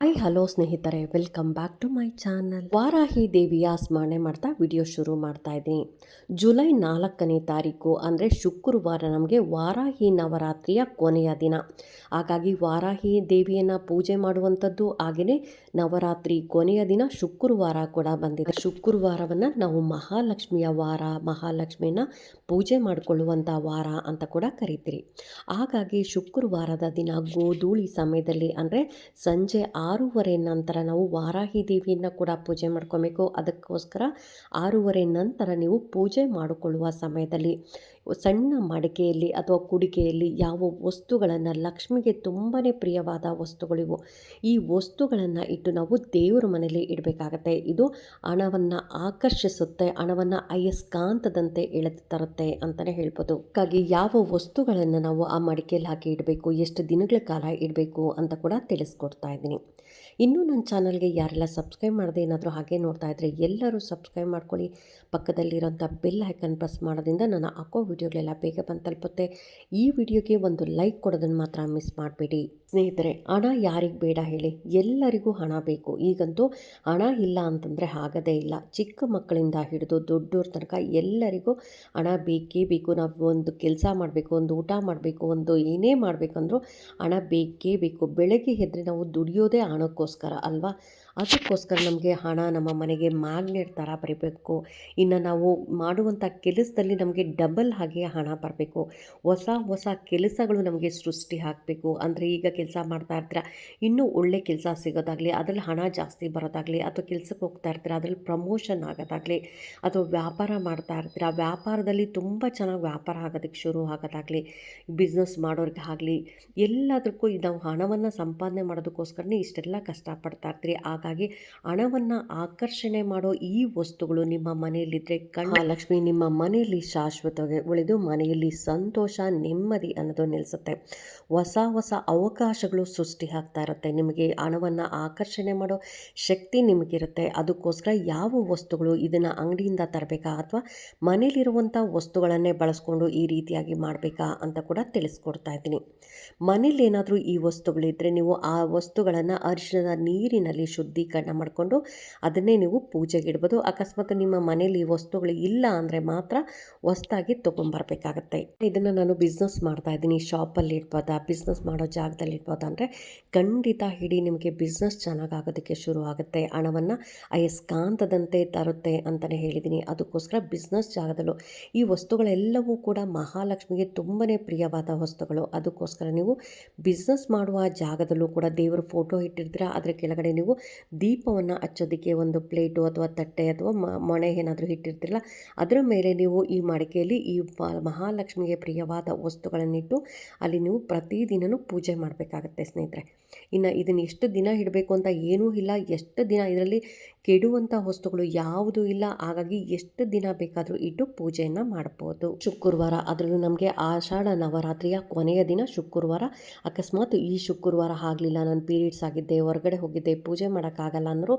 Hi hello ಸ್ನೇಹಿತರೆ welcome back to my channel Varahi ದೇವಿಯ ಸ್ಮರಣೆ ಮಾಡ್ತಾ ವಿಡಿಯೋ ಶುರು ಮಾಡ್ತಾ ಇದ್ದೀನಿ. ಜುಲೈ ನಾಲ್ಕನೇ ತಾರೀಕು ಅಂದರೆ ಶುಕ್ರವಾರ ನಮಗೆ ವಾರಾಹಿ ನವರಾತ್ರಿಯ ಕೊನೆಯ ದಿನ. ಹಾಗಾಗಿ ವಾರಾಹಿ ದೇವಿಯನ್ನು ಪೂಜೆ ಮಾಡುವಂಥದ್ದು ಹಾಗೆಯೇ ನವರಾತ್ರಿ ಕೊನೆಯ ದಿನ ಶುಕ್ರವಾರ ಕೂಡ ಬಂದಿದೆ. ಶುಕ್ರವಾರವನ್ನು ನಾವು ಮಹಾಲಕ್ಷ್ಮಿಯ ವಾರ, ಮಹಾಲಕ್ಷ್ಮಿಯನ್ನು ಪೂಜೆ ಮಾಡಿಕೊಳ್ಳುವಂಥ ವಾರ ಅಂತ ಕೂಡ ಕರಿತೀರಿ. ಹಾಗಾಗಿ ಶುಕ್ರವಾರದ ದಿನ ಗೋಧೂಳಿ ಸಮಯದಲ್ಲಿ ಅಂದರೆ ಸಂಜೆ ಆರೂವರೆ ನಂತರ ನಾವು ವಾರಾಹಿ ದೇವಿಯನ್ನು ಕೂಡ ಪೂಜೆ ಮಾಡ್ಕೊಬೇಕು. ಅದಕ್ಕೋಸ್ಕರ ಆರೂವರೆ ನಂತರ ನೀವು ಪೂಜೆ ಮಾಡಿಕೊಳ್ಳುವ ಸಮಯದಲ್ಲಿ ಸಣ್ಣ ಮಡಿಕೆಯಲ್ಲಿ ಅಥವಾ ಕುಡಿಕೆಯಲ್ಲಿ ಯಾವ ವಸ್ತುಗಳನ್ನು ಲಕ್ಷ್ಮಿಗೆ ತುಂಬಾ ಪ್ರಿಯವಾದ ವಸ್ತುಗಳಿವು ಈ ವಸ್ತುಗಳನ್ನು ಇಟ್ಟು ನಾವು ದೇವರ ಮನೆಯಲ್ಲಿ ಇಡಬೇಕಾಗತ್ತೆ. ಇದು ಹಣವನ್ನು ಆಕರ್ಷಿಸುತ್ತೆ, ಹಣವನ್ನು ಅಯಸ್ಕಾಂತದಂತೆ ಎಳೆದು ತರುತ್ತೆ ಅಂತಲೇ ಹೇಳ್ಬೋದು. ಹಾಗಾಗಿ ಯಾವ ವಸ್ತುಗಳನ್ನು ನಾವು ಆ ಮಡಿಕೆಯಲ್ಲಿ ಹಾಕಿ ಇಡಬೇಕು, ಎಷ್ಟು ದಿನಗಳ ಕಾಲ ಇಡಬೇಕು ಅಂತ ಕೂಡ ತಿಳಿಸ್ಕೊಡ್ತಾ ಇದ್ದೀನಿ. ಇನ್ನೂ ನನ್ನ ಚಾನಲ್ಗೆ ಯಾರೆಲ್ಲ ಸಬ್ಸ್ಕ್ರೈಬ್ ಮಾಡದೆ ಏನಾದರೂ ಹಾಗೆ ನೋಡ್ತಾ ಇದ್ದರೆ ಎಲ್ಲರೂ ಸಬ್ಸ್ಕ್ರೈಬ್ ಮಾಡ್ಕೊಳ್ಳಿ. ಪಕ್ಕದಲ್ಲಿರೋಂಥ ಬೆಲ್ ಐಕನ್ ಪ್ರೆಸ್ ಮಾಡೋದ್ರಿಂದ ನಾನು ಹಾಕೋ ವೀಡಿಯೋಗಳೆಲ್ಲ ಬೇಗ ಬಂದು ತಲುಪುತ್ತೆ. ಈ ವಿಡಿಯೋಗೆ ಒಂದು ಲೈಕ್ ಕೊಡೋದನ್ನು ಮಾತ್ರ ಮಿಸ್ ಮಾಡಬೇಡಿ. ಸ್ನೇಹಿತರೆ, ಹಣ ಯಾರಿಗೆ ಬೇಡ ಹೇಳಿ? ಎಲ್ಲರಿಗೂ ಹಣ ಬೇಕು. ಈಗಂತೂ ಹಣ ಇಲ್ಲ ಅಂತಂದರೆ ಆಗದೇ ಇಲ್ಲ. ಚಿಕ್ಕ ಮಕ್ಕಳಿಂದ ಹಿಡಿದು ದೊಡ್ಡವ್ರ ತನಕ ಎಲ್ಲರಿಗೂ ಹಣ ಬೇಕೇ ಬೇಕು. ನಾವು ಒಂದು ಕೆಲಸ ಮಾಡಬೇಕು, ಒಂದು ಊಟ ಮಾಡಬೇಕು, ಒಂದು ಏನೇ ಮಾಡಬೇಕಂದ್ರೂ ಹಣ ಬೇಕೇ ಬೇಕು. ಬೆಳಗ್ಗೆ ಎದ್ರೆ ನಾವು ದುಡಿಯೋದೇ ಹಣಕ್ಕೋಸ್ಕರ ಅಲ್ವಾ? ಅದಕ್ಕೋಸ್ಕರ ನಮಗೆ ಹಣ ನಮ್ಮ ಮನೆಗೆ ಮ್ಯಾಗ್ನೆಟ್ ಥರ ಬರಬೇಕು. ಇನ್ನು ನಾವು ಮಾಡುವಂಥ ಕೆಲಸದಲ್ಲಿ ನಮಗೆ ಡಬಲ್ ಹಾಗೆ ಹಣ ಬರಬೇಕು. ಹೊಸ ಹೊಸ ಕೆಲಸಗಳು ನಮಗೆ ಸೃಷ್ಟಿ ಆಗಬೇಕು. ಅಂದರೆ ಈಗ ಕೆಲಸ ಮಾಡ್ತಾ ಇರ್ತೀರ, ಇನ್ನೂ ಒಳ್ಳೆ ಕೆಲಸ ಸಿಗೋದಾಗಲಿ, ಅದರಲ್ಲಿ ಹಣ ಜಾಸ್ತಿ ಬರೋದಾಗಲಿ, ಅಥವಾ ಕೆಲಸಕ್ಕೆ ಹೋಗ್ತಾ ಇರ್ತೀರ, ಅದರಲ್ಲಿ ಪ್ರಮೋಷನ್ ಆಗೋದಾಗಲಿ, ಅಥವಾ ವ್ಯಾಪಾರ ಮಾಡ್ತಾ ಇರ್ತೀರ, ವ್ಯಾಪಾರದಲ್ಲಿ ತುಂಬ ಚೆನ್ನಾಗಿ ವ್ಯಾಪಾರ ಆಗೋದಕ್ಕೆ ಶುರು ಆಗೋದಾಗಲಿ ಬಿಸ್ನೆಸ್ ಮಾಡೋರಿಗೆ ಆಗಲಿ, ಎಲ್ಲದಕ್ಕೂ ನಾವು ಹಣವನ್ನು ಸಂಪಾದನೆ ಮಾಡೋದಕ್ಕೋಸ್ಕರನೇ ಇಷ್ಟೆಲ್ಲ ಕಷ್ಟಪಡ್ತಾ ಇರ್ತೀರಿ. ಹಾಗಾಗಿ ಹಣವನ್ನು ಆಕರ್ಷಣೆ ಮಾಡೋ ಈ ವಸ್ತುಗಳು ನಿಮ್ಮ ಮನೆಯಲ್ಲಿದ್ದರೆ ಲಕ್ಷ್ಮಿ, ನಿಮ್ಮ ಮನೆಯಲ್ಲಿ ಶಾಶ್ವತವಾಗಿ ಉಳಿದು ಮನೆಯಲ್ಲಿ ಸಂತೋಷ, ನೆಮ್ಮದಿ ಅನ್ನೋದು ನಿಲ್ಲಿಸುತ್ತೆ ಹೊಸ ಹೊಸ ಅವಕಾಶಗಳು ಸೃಷ್ಟಿ ಆಗ್ತಾ ಇರುತ್ತೆ. ನಿಮಗೆ ಹಣವನ್ನು ಆಕರ್ಷಣೆ ಮಾಡೋ ಶಕ್ತಿ ನಿಮಗಿರುತ್ತೆ. ಅದಕ್ಕೋಸ್ಕರ ಯಾವ ವಸ್ತುಗಳು ಇದನ್ನು ಅಂಗಡಿಯಿಂದ ತರಬೇಕಾ ಅಥವಾ ಮನೇಲಿರುವಂಥ ವಸ್ತುಗಳನ್ನೇ ಬಳಸ್ಕೊಂಡು ಈ ರೀತಿಯಾಗಿ ಮಾಡಬೇಕಾ ಅಂತ ಕೂಡ ತಿಳಿಸ್ಕೊಡ್ತಾ ಇದ್ದೀನಿ. ಮನೇಲಿ ಏನಾದರೂ ಈ ವಸ್ತುಗಳಿದ್ದರೆ ನೀವು ಆ ವಸ್ತುಗಳನ್ನು ಅರಿಶಿನದ ನೀರಿನಲ್ಲಿ ಶುದ್ಧೀಕರಣ ಮಾಡಿಕೊಂಡು ಅದನ್ನೇ ನೀವು ಪೂಜೆಗೆ ಇಡ್ಬೋದು. ಅಕಸ್ಮಾತ್ ನಿಮ್ಮ ಮನೇಲಿ ಈ ವಸ್ತುಗಳು ಇಲ್ಲ ಅಂದರೆ ಮಾತ್ರ ಹೊಸ್ದಾಗಿ ತೊಗೊಂಬರ್ಬೇಕಾಗತ್ತೆ. ಇದನ್ನು ನಾನು ಬಿಸ್ನೆಸ್ ಮಾಡ್ತಾ ಇದ್ದೀನಿ. ಶಾಪಲ್ಲಿ ಇಡ್ಬೋದಾ? ಬಿಸ್ನೆಸ್ ಮಾಡೋ ಜಾಗದಲ್ಲಿ ಇಡ್ಬೋದಾ ಅಂದರೆ ಖಂಡಿತ ಹಿಡಿ ನಿಮಗೆ ಬಿಸ್ನೆಸ್ ಚೆನ್ನಾಗಾಗೋದಕ್ಕೆ ಶುರು ಆಗುತ್ತೆ ಹಣವನ್ನು ಅಯಸ್ಕಾಂತದಂತೆ ತರುತ್ತೆ ಅಂತಲೇ ಹೇಳಿದ್ದೀನಿ. ಅದಕ್ಕೋಸ್ಕರ ಬಿಸ್ನೆಸ್ ಜಾಗದಲ್ಲೂ ಈ ವಸ್ತುಗಳೆಲ್ಲವೂ ಕೂಡ ಮಹಾಲಕ್ಷ್ಮಿಗೆ ತುಂಬನೇ ಪ್ರಿಯವಾದ ವಸ್ತುಗಳು. ಅದಕ್ಕೋಸ್ಕರ ನೀವು ಬಿಸ್ನೆಸ್ ಮಾಡುವ ಜಾಗದಲ್ಲೂ ಕೂಡ ದೇವರ ಫೋಟೋ ಇಟ್ಟಿರ್ತೀರ? ಅದರ ಕೆಳಗಡೆ ನೀವು ದೀಪವನ್ನು ಹಚ್ಚೋದಕ್ಕೆ ಒಂದು ಪ್ಲೇಟು ಅಥವಾ ತಟ್ಟೆ ಅಥವಾ ಮೊಣೆ ಏನಾದರೂ ಇಟ್ಟಿರ್ತಿರಲ್ಲ, ಅದರ ಮೇಲೆ ನೀವು ಈ ಮಡಿಕೆಯಲ್ಲಿ ಈ ಮಹಾಲಕ್ಷ್ಮಿಗೆ ಪ್ರಿಯವಾದ ವಸ್ತುಗಳನ್ನಿಟ್ಟು ಅಲ್ಲಿ ನೀವು ಪ್ರತಿದಿನವೂ ಪೂಜೆ ಮಾಡಬೇಕಾಗತ್ತೆ ಸ್ನೇಹಿತರೆ. ಇನ್ನು ಇದನ್ನು ಎಷ್ಟು ದಿನ ಇಡಬೇಕು ಅಂತ ಏನೂ ಇಲ್ಲ. ಎಷ್ಟು ದಿನ ಇದರಲ್ಲಿ ಕೆಡುವಂಥ ವಸ್ತುಗಳು ಯಾವುದೂ ಇಲ್ಲ. ಹಾಗಾಗಿ ಎಷ್ಟು ದಿನ ಬೇಕಾದರೂ ಇಟ್ಟು ಪೂಜೆಯನ್ನು ಮಾಡ್ಬೋದು. ಶುಕ್ರವಾರ ಅದರಲ್ಲೂ ನಮಗೆ ಆಷಾಢ ನವರಾತ್ರಿಯ ಕೊನೆಯ ದಿನ ಶುಕ್ರವಾರ. ಅಕಸ್ಮಾತ್ ಈ ಶುಕ್ರವಾರ ಆಗಲಿಲ್ಲ. ನಾನು ಪೀರಿಯಡ್ಸ್ ಆಗಿದ್ದೆ, ಹೊರಗಡೆ ಹೋಗಿದ್ದೆ, ಪೂಜೆ ಮಾಡೋಕ್ಕಾಗಲ್ಲ ಅಂದರೂ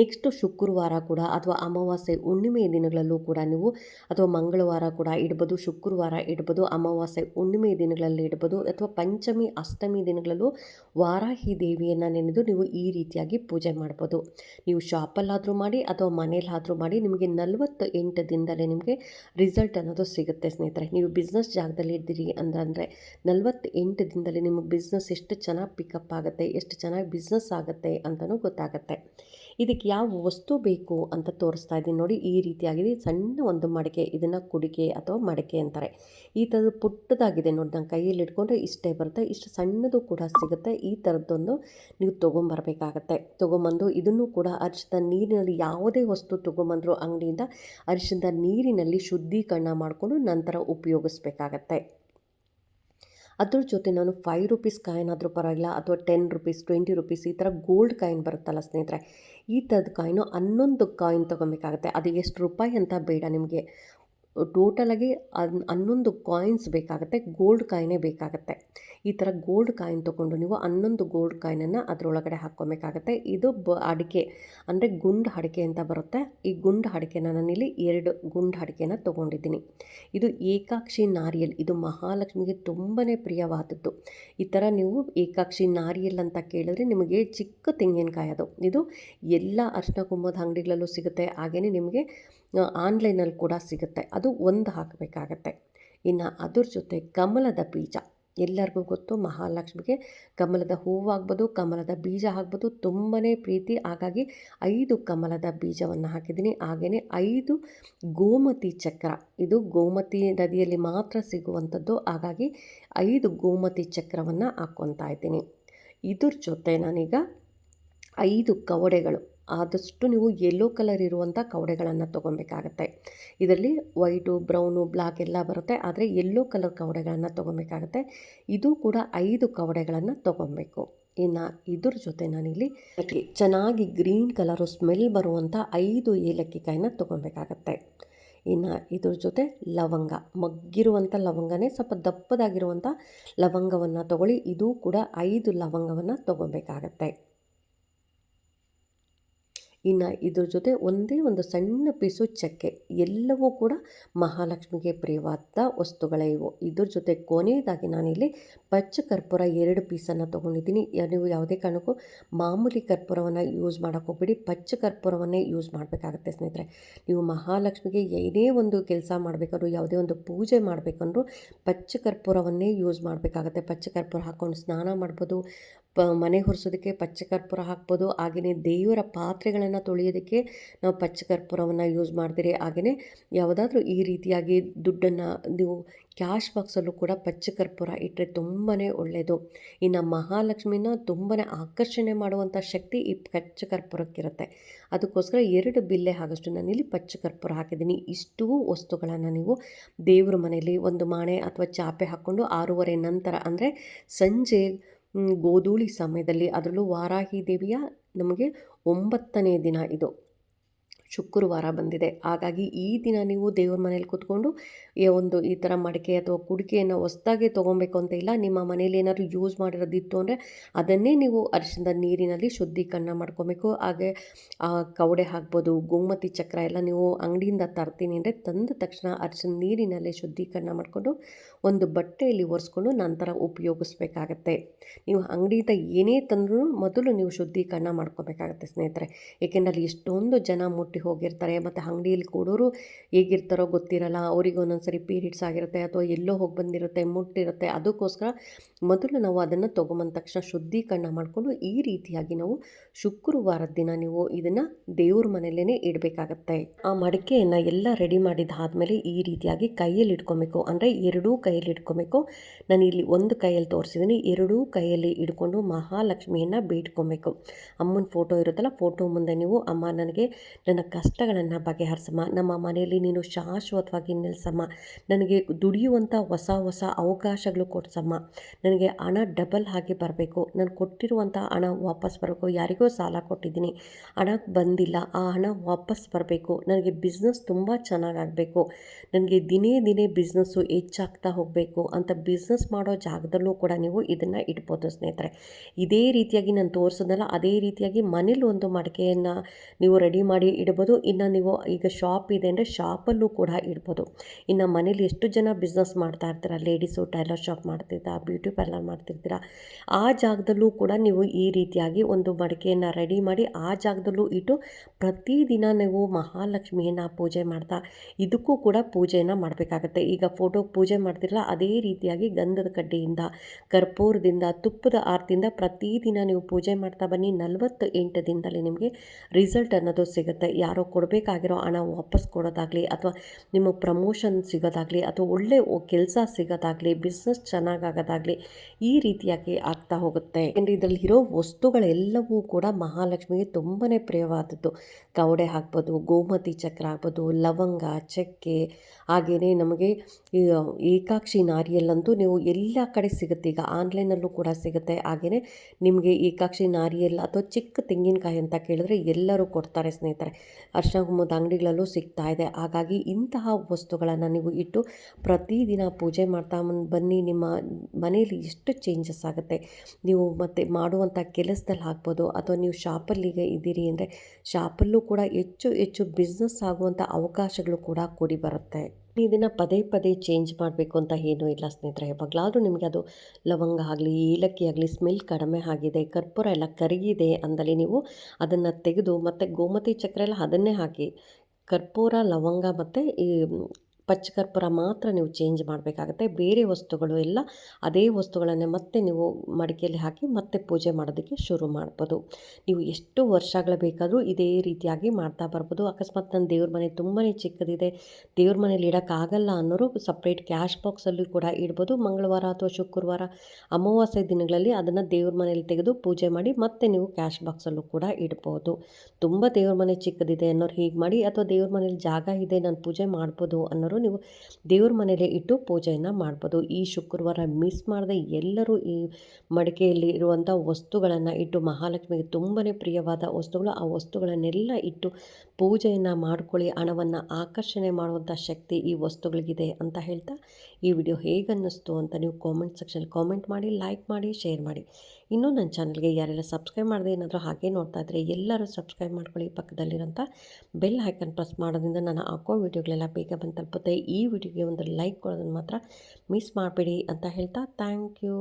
ನೆಕ್ಸ್ಟ್ ಶುಕ್ರವಾರ ಕೂಡ ಅಥವಾ ಅಮಾವಾಸ್ಯೆ ಹುಣ್ಣಿಮೆಯ ದಿನಗಳಲ್ಲೂ ಕೂಡ ನೀವು ಅಥವಾ ಮಂಗಳವಾರ ಕೂಡ ಇಡ್ಬೋದು, ಶುಕ್ರವಾರ ಇಡ್ಬೋದು, ಅಮಾವಾಸ್ಯೆ ಹುಣ್ಣಿಮೆಯ ದಿನಗಳಲ್ಲಿ ಇಡ್ಬೋದು ಅಥವಾ ಪಂಚಮಿ, ಅಷ್ಟಮಿ ದಿನಗಳಲ್ಲೂ ವಾರಾಹಿ ದೇವಿಯನ್ನು ನೆನೆದು ನೀವು ಈ ರೀತಿಯಾಗಿ ಪೂಜೆ ಮಾಡ್ಬೋದು. ನೀವು ಶಾಪಲ್ಲಾದರೂ ಮಾಡಿ ಅಥವಾ ಮನೇಲಾದರೂ ಮಾಡಿ ನಿಮಗೆ ನಲವತ್ತು ಎಂಟು ದಿನದಲ್ಲೇ ನಿಮಗೆ ರಿಸಲ್ಟ್ ಅನ್ನೋದು ಸಿಗುತ್ತೆ ಸ್ನೇಹಿತರೆ. ನೀವು ಬಿಸ್ನೆಸ್ ಜಾಗದಲ್ಲಿ ಇದ್ದೀರಿ ಅಂತಂದರೆ ನಲವತ್ತು ಎಂಟು ದಿನದಲ್ಲಿ ನಿಮಗೆ ಬಿಸ್ನೆಸ್ ಎಷ್ಟು ಚೆನ್ನಾಗಿ ಪಿಕಪ್ ಆಗುತ್ತೆ, ಎಷ್ಟು ಚೆನ್ನಾಗಿ ಬಿಸ್ನೆಸ್ ಆಗುತ್ತೆ ಅಂತಲೂ ಗೊತ್ತಾಗುತ್ತೆ. ಇದಕ್ಕೆ ಯಾವ ವಸ್ತು ಬೇಕು ಅಂತ ತೋರಿಸ್ತಾ ಇದ್ದೀನಿ. ನೋಡಿ, ಈ ರೀತಿಯಾಗಿದೆ. ಸಣ್ಣ ಒಂದು ಮಡಿಕೆ, ಇದನ್ನು ಕುಡಿಕೆ ಅಥವಾ ಮಡಿಕೆ ಅಂತಾರೆ. ಈ ಥರದ್ದು ಪುಟ್ಟದಾಗಿದೆ ನೋಡಿ, ನಾನು ಕೈಯಲ್ಲಿ ಇಟ್ಕೊಂಡ್ರೆ ಇಷ್ಟೇ ಬರುತ್ತೆ. ಇಷ್ಟು ಸಣ್ಣದು ಕೂಡ ಸಿಗುತ್ತೆ. ಈ ಥರದ್ದೊಂದು ನೀವು ತೊಗೊಂಬರ್ಬೇಕಾಗತ್ತೆ. ತೊಗೊಂಬಂದು ಇದನ್ನು ಕೂಡ ಅರಿಶಿದ ನೀರಿನಲ್ಲಿ ಯಾವುದೇ ವಸ್ತು ತೊಗೊಂಬಂದರೂ ಅಂಗಡಿಯಿಂದ ಅರಿಶಿದ ನೀರಿನಲ್ಲಿ ಶುದ್ಧೀಕರಣ ಮಾಡಿಕೊಂಡು ನಂತರ ಉಪಯೋಗಿಸ್ಬೇಕಾಗತ್ತೆ. ಅದ್ರ ಜೊತೆ ನಾನು ಫೈವ್ ರುಪೀಸ್ ಕಾಯಿನ್ ಆದರೂ ಪರವಾಗಿಲ್ಲ, ಅಥವಾ ಟೆನ್ ರುಪೀಸ್ ಟ್ವೆಂಟಿ ರುಪೀಸ್ ಈ ಥರ ಗೋಲ್ಡ್ ಕಾಯಿನ್ ಬರುತ್ತಲ್ಲ ಸ್ನೇಹಿತರೆ, ಈ ಥರದ ಕಾಯಿನು ಹನ್ನೊಂದು ಕಾಯಿನ್ ತೊಗೊಬೇಕಾಗತ್ತೆ. ಅದು ಎಷ್ಟು ರೂಪಾಯಿ ಅಂತ ಬೇಡ ನಿಮಗೆ. ಟೋಟಲಾಗಿ ಅನ್ ಹನ್ನೊಂದು ಕಾಯಿನ್ಸ್ ಬೇಕಾಗುತ್ತೆ ಗೋಲ್ಡ್ ಕಾಯಿನೇ ಬೇಕಾಗುತ್ತೆ. ಈ ಥರ ಗೋಲ್ಡ್ ಕಾಯಿನ್ ತೊಗೊಂಡು ನೀವು ಹನ್ನೊಂದು ಗೋಲ್ಡ್ ಕಾಯಿನನ್ನು ಅದರೊಳಗಡೆ ಹಾಕ್ಕೊಬೇಕಾಗತ್ತೆ. ಇದು ಬ, ಅಡಿಕೆ, ಅಂದರೆ ಗುಂಡು ಅಡಿಕೆ ಅಂತ ಬರುತ್ತೆ. ಈ ಗುಂಡು ಅಡಿಕೆನ ನಾನಿಲ್ಲಿ ಎರಡು ಗುಂಡು ಅಡಿಕೆನ ತೊಗೊಂಡಿದ್ದೀನಿ. ಇದು ಏಕಾಕ್ಷಿ ನಾರಿಯಲ್, ಇದು ಮಹಾಲಕ್ಷ್ಮಿಗೆ ತುಂಬಾ ಪ್ರಿಯವಾದದ್ದು. ಈ ಥರ ನೀವು ಏಕಾಕ್ಷಿ ನಾರಿಯಲ್ ಅಂತ ಕೇಳಿದ್ರೆ ನಿಮಗೆ ಚಿಕ್ಕ ತೆಂಗಿನಕಾಯಿ ಅದು. ಇದು ಎಲ್ಲ ಅರ್ಶಿನ ಕುಂಭದ ಅಂಗಡಿಗಳಲ್ಲೂ ಸಿಗುತ್ತೆ. ಹಾಗೆಯೇ ನಿಮಗೆ ಆನ್ಲೈನಲ್ಲಿ ಕೂಡ ಸಿಗುತ್ತೆ. ಅದು ಒಂದು ಹಾಕಬೇಕಾಗತ್ತೆ. ಇನ್ನು ಅದ್ರ ಜೊತೆ ಕಮಲದ ಬೀಜ. ಎಲ್ಲರಿಗೂ ಗೊತ್ತು, ಮಹಾಲಕ್ಷ್ಮಿಗೆ ಕಮಲದ ಹೂವಾಗ್ಬೋದು ಕಮಲದ ಬೀಜ ಆಗ್ಬೋದು ತುಂಬಾ ಪ್ರೀತಿ. ಹಾಗಾಗಿ ಐದು ಕಮಲದ ಬೀಜವನ್ನು ಹಾಕಿದ್ದೀನಿ. ಹಾಗೆಯೇ ಐದು ಗೋಮತಿ ಚಕ್ರ. ಇದು ಗೋಮತಿ ನದಿಯಲ್ಲಿ ಮಾತ್ರ ಸಿಗುವಂಥದ್ದು. ಹಾಗಾಗಿ ಐದು ಗೋಮತಿ ಚಕ್ರವನ್ನು ಹಾಕ್ಕೊತಾ ಇದ್ದೀನಿ. ಇದ್ರ ಜೊತೆ ನಾನೀಗ ಐದು ಕವಡೆಗಳು. ಆದಷ್ಟು ನೀವು ಯೆಲ್ಲೋ ಕಲರ್ ಇರುವಂಥ ಕವಡೆಗಳನ್ನು ತೊಗೊಬೇಕಾಗತ್ತೆ. ಇದರಲ್ಲಿ ವೈಟು ಬ್ರೌನು ಬ್ಲ್ಯಾಕ್ ಎಲ್ಲ ಬರುತ್ತೆ. ಆದರೆ ಯೆಲ್ಲೋ ಕಲರ್ ಕವಡೆಗಳನ್ನು ತೊಗೊಬೇಕಾಗತ್ತೆ. ಇದು ಕೂಡ ಐದು ಕವಡೆಗಳನ್ನು ತೊಗೊಬೇಕು. ಇನ್ನು ಇದ್ರ ಜೊತೆ ನಾನಿಲ್ಲಿ ಚೆನ್ನಾಗಿ ಗ್ರೀನ್ ಕಲರು ಸ್ಮೆಲ್ ಬರುವಂಥ ಐದು ಏಲಕ್ಕಿಕಾಯಿನ ತೊಗೊಬೇಕಾಗತ್ತೆ. ಇನ್ನು ಇದ್ರ ಜೊತೆ ಲವಂಗ ಮಗ್ಗಿರುವಂಥ ಲವಂಗನೇ ಸ್ವಲ್ಪ ದಪ್ಪದಾಗಿರುವಂಥ ಲವಂಗವನ್ನು ತಗೊಳ್ಳಿ. ಇದು ಕೂಡ ಐದು ಲವಂಗವನ್ನು ತೊಗೊಬೇಕಾಗತ್ತೆ. ಇನ್ನು ಇದ್ರ ಜೊತೆ ಒಂದೇ ಒಂದು ಸಣ್ಣ ಪೀಸು ಚಕ್ಕೆ, ಎಲ್ಲವೂ ಕೂಡ ಮಹಾಲಕ್ಷ್ಮಿಗೆ ಪ್ರಿಯವಾದ ವಸ್ತುಗಳೇ ಇವು. ಇದ್ರ ಜೊತೆ ಕೊನೆಯದಾಗಿ ನಾನಿಲ್ಲಿ ಪಚ್ಚ ಕರ್ಪೂರ ಎರಡು ಪೀಸನ್ನು ತೊಗೊಂಡಿದ್ದೀನಿ. ನೀವು ಯಾವುದೇ ಕಾರಣಕ್ಕೂ ಮಾಮೂಲಿ ಕರ್ಪೂರವನ್ನು ಯೂಸ್ ಮಾಡೋಕ್ಕೆ ಹೋಗ್ಬೇಡಿ. ಪಚ್ಚ ಕರ್ಪೂರವನ್ನೇ ಯೂಸ್ ಮಾಡಬೇಕಾಗುತ್ತೆ ಸ್ನೇಹಿತರೆ. ನೀವು ಮಹಾಲಕ್ಷ್ಮಿಗೆ ಏನೇ ಒಂದು ಕೆಲಸ ಮಾಡಬೇಕಾದ್ರೂ, ಯಾವುದೇ ಒಂದು ಪೂಜೆ ಮಾಡಬೇಕಂದ್ರೂ ಪಚ್ಚ ಕರ್ಪೂರವನ್ನೇ ಯೂಸ್ ಮಾಡಬೇಕಾಗತ್ತೆ. ಪಚ್ಚ ಕರ್ಪೂರ ಹಾಕ್ಕೊಂಡು ಸ್ನಾನ ಮಾಡ್ಬೋದು ಪ, ಮನೆ ಹೊರಿಸೋದಕ್ಕೆ ಪಚ್ಚ ಕರ್ಪೂರ ಹಾಕ್ಬೋದು. ಹಾಗೆಯೇ ದೇವರ ಪಾತ್ರೆಗಳನ್ನು ತೊಳೆಯೋದಕ್ಕೆ ನಾವು ಪಚ್ಚ ಕರ್ಪೂರವನ್ನು ಯೂಸ್ ಮಾಡ್ತೀರಿ. ಹಾಗೆಯೇ ಯಾವುದಾದ್ರೂ ಈ ರೀತಿಯಾಗಿ ದುಡ್ಡನ್ನು ನೀವು ಕ್ಯಾಶ್ ಬಾಕ್ಸಲ್ಲೂ ಕೂಡ ಪಚ್ಚ ಕರ್ಪೂರ ಇಟ್ಟರೆ ತುಂಬಾ ಒಳ್ಳೆಯದು ಇನ್ನು ಮಹಾಲಕ್ಷ್ಮಿನ ತುಂಬಾ ಆಕರ್ಷಣೆ ಮಾಡುವಂಥ ಶಕ್ತಿ ಈ ಪಚ್ಚ ಕರ್ಪೂರಕ್ಕಿರುತ್ತೆ ಅದಕ್ಕೋಸ್ಕರ ಎರಡು ಬಿಲ್ಲೆ ಆಗಷ್ಟು ನಾನಿಲ್ಲಿ ಪಚ್ಚ ಕರ್ಪೂರ ಹಾಕಿದ್ದೀನಿ. ಇಷ್ಟೂ ವಸ್ತುಗಳನ್ನು ನೀವು ದೇವ್ರ ಮನೆಯಲ್ಲಿ ಒಂದು ಮಾಣೆ ಅಥವಾ ಚಾಪೆ ಹಾಕ್ಕೊಂಡು ಆರೂವರೆ ನಂತರ ಅಂದರೆ ಸಂಜೆ ಗೋಧೂಳಿ ಸಮಯದಲ್ಲಿ ಅದರಲ್ಲೂ ವಾರಾಹಿ ದೇವಿಯ ನಮಗೆ ಒಂಬತ್ತನೇ ದಿನ ಇದು. ಶುಕ್ರವಾರ ಬಂದಿದೆ. ಹಾಗಾಗಿ ಈ ದಿನ ನೀವು ದೇವ್ರ ಮನೇಲಿ ಕೂತ್ಕೊಂಡು ಒಂದು ಈ ಥರ ಮಡಿಕೆ ಅಥವಾ ಕುಡಿಕೆಯನ್ನು ಹೊಸ್ದಾಗೆ ತೊಗೊಬೇಕು ಅಂತ ಇಲ್ಲ, ನಿಮ್ಮ ಮನೇಲಿ ಏನಾದರೂ ಯೂಸ್ ಮಾಡಿರೋದಿತ್ತು ಅಂದರೆ ಅದನ್ನೇ ನೀವು ಅರಿಶಿನದ ನೀರಿನಲ್ಲಿ ಶುದ್ಧೀಕರಣ ಮಾಡ್ಕೊಬೇಕು. ಹಾಗೆ ಕವಡೆ ಹಾಕ್ಬೋದು, ಗೋಮತಿ ಚಕ್ರ ಎಲ್ಲ ನೀವು ಅಂಗಡಿಯಿಂದ ತರ್ತೀನಿ ಅಂದರೆ ತಂದ ತಕ್ಷಣ ಅರಿಶಿನ ನೀರಿನಲ್ಲಿ ಶುದ್ಧೀಕರಣ ಮಾಡಿಕೊಂಡು, ಒಂದು ಬಟ್ಟೆಯಲ್ಲಿ ಒರೆಸ್ಕೊಂಡು ನಂತರ ಉಪಯೋಗಿಸ್ಬೇಕಾಗತ್ತೆ. ನೀವು ಅಂಗಡಿಯಿಂದ ಏನೇ ತಂದರೂ ಮೊದಲು ನೀವು ಶುದ್ಧೀಕರಣ ಮಾಡ್ಕೋಬೇಕಾಗತ್ತೆ ಸ್ನೇಹಿತರೆ. ಏಕೆಂದರೆ ಅಲ್ಲಿ ಎಷ್ಟೊಂದು ಜನ ಮುಟ್ಟಿ ಹೋಗಿರ್ತಾರೆ, ಮತ್ತು ಅಂಗಡಿಯಲ್ಲಿ ಕೊಡೋರು ಹೇಗಿರ್ತಾರೋ ಗೊತ್ತಿರಲ್ಲ. ಅವರಿಗೆ ಒಂದೊಂದ್ಸರಿ ಪೀರಿಯಡ್ಸ್ ಆಗಿರುತ್ತೆ, ಅಥವಾ ಎಲ್ಲೋ ಹೋಗಿ ಬಂದಿರುತ್ತೆ, ಮುಟ್ಟಿರುತ್ತೆ. ಅದಕ್ಕೋಸ್ಕರ ಮೊದಲು ನಾವು ಅದನ್ನು ತೊಗೊಂಬಂದ ತಕ್ಷಣ ಶುದ್ಧೀಕರಣ ಮಾಡಿಕೊಂಡು ಈ ರೀತಿಯಾಗಿ ನಾವು ಶುಕ್ರವಾರದ ದಿನ ನೀವು ಇದನ್ನು ದೇವ್ರ ಮನೆಯಲ್ಲೇ ಇಡಬೇಕಾಗತ್ತೆ. ಆ ಮಡಿಕೆಯನ್ನು ಎಲ್ಲ ರೆಡಿ ಮಾಡಿದ್ದಾದಮೇಲೆ ಈ ರೀತಿಯಾಗಿ ಕೈಯಲ್ಲಿ ಇಟ್ಕೊಬೇಕು. ಅಂದರೆ ಎರಡೂ ಕೈಯಲ್ಲಿ ಇಟ್ಕೊಬೇಕು. ನಾನು ಇಲ್ಲಿ ಒಂದು ಕೈಯಲ್ಲಿ ತೋರಿಸಿದ್ದೀನಿ ಎರಡೂ ಕೈಯಲ್ಲಿ ಇಟ್ಕೊಂಡು ಮಹಾಲಕ್ಷ್ಮಿಯನ್ನು ಬೇಡ್ಕೊಬೇಕು. ಅಮ್ಮನ ಫೋಟೋ ಇರುತ್ತಲ್ಲ ಫೋಟೋ ಮುಂದೆ ನೀವು ಅಮ್ಮ ನನಗೆ ನನ್ನ ಕಷ್ಟಗಳನ್ನು ಬಗೆಹರಿಸಮ್ಮ. ನಮ್ಮ ಮನೆಯಲ್ಲಿ ನೀನು ಶಾಶ್ವತವಾಗಿ ನಿಲ್ಲಿಸಮ್ಮ ನನಗೆ ದುಡಿಯುವಂಥ ಹೊಸ ಹೊಸ ಅವಕಾಶಗಳು ಕೊಡ್ಸಮ್ಮ. ನನಗೆ ಹಣ ಡಬಲ್ ಆಗಿ ಬರಬೇಕು. ನಾನು ಕೊಟ್ಟಿರುವಂಥ ಹಣ ವಾಪಸ್ ಬರಬೇಕು ಯಾರಿಗೋ ಸಾಲ ಕೊಟ್ಟಿದ್ದೀನಿ. ಹಣ ಬಂದಿಲ್ಲ. ಆ ಹಣ ವಾಪಸ್ ಬರಬೇಕು. ನನಗೆ ಬಿಸ್ನೆಸ್ ತುಂಬ ಚೆನ್ನಾಗಾಗಬೇಕು. ನನಗೆ ದಿನೇ ದಿನೇ ಬಿಸ್ನೆಸ್ಸು ಹೆಚ್ಚಾಗ್ತಾ ಹೋಗಬೇಕು ಅಂತ ಬಿಸ್ನೆಸ್ ಮಾಡೋ ಜಾಗದಲ್ಲೂ ಕೂಡ ನೀವು ಇದನ್ನು ಇಡ್ಬೋದು ಸ್ನೇಹಿತರೆ. ಇದೇ ರೀತಿಯಾಗಿ ನಾನು ತೋರಿಸೋದಲ್ಲ, ಅದೇ ರೀತಿಯಾಗಿ ಮನೇಲಿ ಒಂದು ಮಡಿಕೆಯನ್ನು ನೀವು ರೆಡಿ ಮಾಡಿ ಇಡ್ಬೋದು ಇನ್ನು ನೀವು ಈಗ ಶಾಪ್ ಇದೆ ಅಂದರೆ ಶಾಪಲ್ಲೂ ಕೂಡ ಇಡ್ಬೋದು ಇನ್ನು ಮನೇಲಿ ಎಷ್ಟು ಜನ ಬಿಸ್ನೆಸ್ ಮಾಡ್ತಾ ಇರ್ತೀರ? ಲೇಡೀಸು ಟೈಲರ್ ಶಾಪ್ ಮಾಡ್ತಿರ್ತಾ ಬ್ಯೂಟಿ ಪಾರ್ಲರ್ ಮಾಡ್ತಿರ್ತೀರ? ಆ ಜಾಗದಲ್ಲೂ ಕೂಡ ನೀವು ಈ ರೀತಿಯಾಗಿ ಒಂದು ಮಡಿಕೆಯನ್ನು ರೆಡಿ ಮಾಡಿ ಆ ಜಾಗದಲ್ಲೂ ಇಟ್ಟು ಪ್ರತಿದಿನ ನೀವು ಮಹಾಲಕ್ಷ್ಮಿಯನ್ನು ಪೂಜೆ ಮಾಡ್ತಾ ಇದಕ್ಕೂ ಕೂಡ ಪೂಜೆಯನ್ನು ಮಾಡಬೇಕಾಗತ್ತೆ. ಈಗ ಫೋಟೋ ಪೂಜೆ ಮಾಡ್ತಿರಲ್ಲ, ಅದೇ ರೀತಿಯಾಗಿ ಗಂಧದ ಕಡ್ಡಿಯಿಂದ, ಕರ್ಪೂರದಿಂದ, ತುಪ್ಪದ ಆರ್ತಿಯಿಂದ ಪ್ರತಿದಿನ ನೀವು ಪೂಜೆ ಮಾಡ್ತಾ ಬನ್ನಿ. ನಲವತ್ತು ಎಂಟು ದಿನದಲ್ಲಿ ನಿಮಗೆ ರಿಸಲ್ಟ್ ಅನ್ನೋದು ಸಿಗುತ್ತೆ. ಯಾರೋ ಕೊಡಬೇಕಾಗಿರೋ ಹಣ ವಾಪಸ್ ಕೊಡೋದಾಗಲಿ ಅಥವಾ ನಿಮ್ಮ ಪ್ರಮೋಷನ್ ಸಿಗೋದಾಗಲಿ ಅಥವಾ ಒಳ್ಳೆ ಕೆಲಸ ಸಿಗೋದಾಗಲಿ, ಬಿಸ್ನೆಸ್ ಚೆನ್ನಾಗಾಗೋದಾಗಲಿ ಈ ರೀತಿಯಾಗಿ ಆಗ್ತಾ ಹೋಗುತ್ತೆ. ಏಕೆಂದರೆ ಇದರಲ್ಲಿ ಇರೋ ವಸ್ತುಗಳೆಲ್ಲವೂ ಕೂಡ ಮಹಾಲಕ್ಷ್ಮಿಗೆ ತುಂಬಾ ಪ್ರಿಯವಾದದ್ದು. ಕವಡೆ ಹಾಕ್ಬೋದು ಗೋಮತಿ ಚಕ್ರ ಆಗ್ಬೋದು, ಲವಂಗ, ಚಕ್ಕೆ ಹಾಗೆಯೇ ನಮಗೆ ಏಕಾಕ್ಷಿ ನಾರಿಯಲ್ಲಂತೂ ನೀವು ಎಲ್ಲ ಕಡೆ ಸಿಗುತ್ತೆ. ಈಗ ಆನ್ಲೈನಲ್ಲೂ ಕೂಡ ಸಿಗುತ್ತೆ. ಹಾಗೆಯೇ ನಿಮಗೆ ಏಕಾಕ್ಷಿ ನಾರಿಯಲ್ ಅಥವಾ ಚಿಕ್ಕ ತೆಂಗಿನಕಾಯಿ ಅಂತ ಕೇಳಿದ್ರೆ ಎಲ್ಲರೂ ಕೊಡ್ತಾರೆ ಸ್ನೇಹಿತರೆ. ಅರ್ಶಿನ ಕುಂಕುಮದ ಅಂಗಡಿಗಳಲ್ಲೂ ಸಿಗ್ತಾ ಇದೆ. ಹಾಗಾಗಿ ಇಂತಹ ವಸ್ತುಗಳನ್ನು ನೀವು ಇಟ್ಟು ಪ್ರತಿದಿನ ಪೂಜೆ ಮಾಡ್ತಾ ಬನ್ನಿ. ನಿಮ್ಮ ಮನೆಯಲ್ಲಿ ಎಷ್ಟು ಚೇಂಜಸ್ ಆಗುತ್ತೆ? ನೀವು ಮತ್ತು ಮಾಡುವಂಥ ಕೆಲಸದಲ್ಲಿ ಹಾಕ್ಬೋದು ಅಥವಾ ನೀವು ಶಾಪಲ್ಲಿಗೆ ಇದ್ದೀರಿ ಅಂದರೆ ಶಾಪಲ್ಲೂ ಕೂಡ ಹೆಚ್ಚು ಹೆಚ್ಚು ಬಿಸ್ನೆಸ್ ಆಗುವಂಥ ಅವಕಾಶಗಳು ಕೂಡ ಕೂಡಿ ಬರುತ್ತೆ. ಇದನ್ನು ಪದೇ ಪದೇ ಚೇಂಜ್ ಮಾಡಬೇಕು ಅಂತ ಏನೂ ಇಲ್ಲ ಸ್ನೇಹಿತರೆ. ಯಾವಾಗಲಾದರೂ ನಿಮಗೆ ಅದು ಲವಂಗ ಆಗಲಿ, ಏಲಕ್ಕಿ ಆಗಲಿ ಸ್ಮೆಲ್ ಕಡಿಮೆ ಆಗಿದೆ, ಕರ್ಪೂರ ಎಲ್ಲ ಕರಗಿದೆ ಅಂದಲ್ಲಿ ನೀವು ಅದನ್ನು ತೆಗೆದು ಮತ್ತು ಗೋಮತಿ ಚಕ್ರ ಎಲ್ಲ ಅದನ್ನೇ ಹಾಕಿ. ಕರ್ಪೂರ, ಲವಂಗ ಮತ್ತು ಈ ಪಚ್ಚ ಕರ್ಪೂರ ಮಾತ್ರ ನೀವು ಚೇಂಜ್ ಮಾಡಬೇಕಾಗತ್ತೆ. ಬೇರೆ ವಸ್ತುಗಳು ಎಲ್ಲ ಅದೇ ವಸ್ತುಗಳನ್ನೇ ಮತ್ತೆ ನೀವು ಮಡಿಕೆಯಲ್ಲಿ ಹಾಕಿ ಮತ್ತೆ ಪೂಜೆ ಮಾಡೋದಕ್ಕೆ ಶುರು ಮಾಡ್ಬೋದು. ನೀವು ಎಷ್ಟು ವರ್ಷಗಳು ಬೇಕಾದರೂ ಇದೇ ರೀತಿಯಾಗಿ ಮಾಡ್ತಾ ಬರ್ಬೋದು. ಅಕಸ್ಮಾತ್ ನನ್ನ ದೇವ್ರ ಮನೆ ತುಂಬಾ ಚಿಕ್ಕದಿದೆ. ದೇವ್ರ ಮನೇಲಿ ಇಡೋಕ್ಕಾಗಲ್ಲ ಅನ್ನೋರು ಸಪ್ರೇಟ್ ಕ್ಯಾಶ್ ಬಾಕ್ಸಲ್ಲಿ ಕೂಡ ಇಡ್ಬೋದು. ಮಂಗಳವಾರ ಅಥವಾ ಶುಕ್ರವಾರ ಅಮಾವಾಸ್ಯೆ ದಿನಗಳಲ್ಲಿ ಅದನ್ನು ದೇವ್ರ ಮನೇಲಿ ತೆಗೆದು ಪೂಜೆ ಮಾಡಿ ಮತ್ತೆ ನೀವು ಕ್ಯಾಶ್ ಬಾಕ್ಸಲ್ಲೂ ಕೂಡ ಇಡ್ಬೋದು. ತುಂಬ ದೇವ್ರ ಮನೆ ಚಿಕ್ಕದಿದೆ ಅನ್ನೋರು ಹೀಗೆ ಮಾಡಿ ಅಥವಾ ದೇವ್ರ ಮನೇಲಿ ಜಾಗ ಇದೆ, ನಾನು ಪೂಜೆ ಮಾಡ್ಬೋದು ಅನ್ನೋರು ನೀವು ದೇವ್ರ ಮನೇಲಿ ಇಟ್ಟು ಪೂಜೆಯನ್ನು ಮಾಡ್ಬೋದು. ಈ ಶುಕ್ರವಾರ ಮಿಸ್ ಮಾಡದೆ ಎಲ್ಲರೂ ಈ ಮಡಿಕೆಯಲ್ಲಿ ಇರುವಂಥ ವಸ್ತುಗಳನ್ನು ಇಟ್ಟು ಮಹಾಲಕ್ಷ್ಮಿಗೆ ತುಂಬಾ ಪ್ರಿಯವಾದ ವಸ್ತುಗಳು, ಆ ವಸ್ತುಗಳನ್ನೆಲ್ಲ ಇಟ್ಟು ಪೂಜೆಯನ್ನು ಮಾಡ್ಕೊಳ್ಳಿ, ಹಣವನ್ನು ಆಕರ್ಷಣೆ ಮಾಡುವಂಥ ಶಕ್ತಿ ಈ ವಸ್ತುಗಳಿಗಿದೆ ಅಂತ ಹೇಳ್ತಾ ಈ ವಿಡಿಯೋ ಹೇಗನ್ನಿಸ್ತು ಅಂತ ನೀವು ಕಾಮೆಂಟ್ ಸೆಕ್ಷನ್ ಕಾಮೆಂಟ್ ಮಾಡಿ ಲೈಕ್ ಮಾಡಿ ಶೇರ್ ಮಾಡಿ. ಇನ್ನೂ ನನ್ನ ಚಾನಲ್ಗೆ ಯಾರೆಲ್ಲ ಸಬ್ಸ್ಕ್ರೈಬ್ ಮಾಡದೆ ಏನಾದರೂ ಹಾಗೆ ನೋಡ್ತಾ ಇದ್ದರೆ ಎಲ್ಲರೂ ಸಬ್ಸ್ಕ್ರೈಬ್ ಮಾಡ್ಕೊಳ್ಳಿ. ಪಕ್ಕದಲ್ಲಿರೋಂಥ ಬೆಲ್ ಹೈಕನ್ ಪ್ರೆಸ್ ಮಾಡೋದ್ರಿಂದ ನಾನು ಹಾಕೋ ವೀಡಿಯೋಗಳೆಲ್ಲ ಬೇಗ ಬಂದು ತಲುಪುತ್ತೆ. ಈ ವಿಡಿಯೋಗೆ ಒಂದು ಲೈಕ್ ಕೊಡೋದನ್ನು ಮಾತ್ರ ಮಿಸ್ ಮಾಡಬೇಡಿ ಅಂತ ಹೇಳ್ತಾ ಥ್ಯಾಂಕ್ ಯು.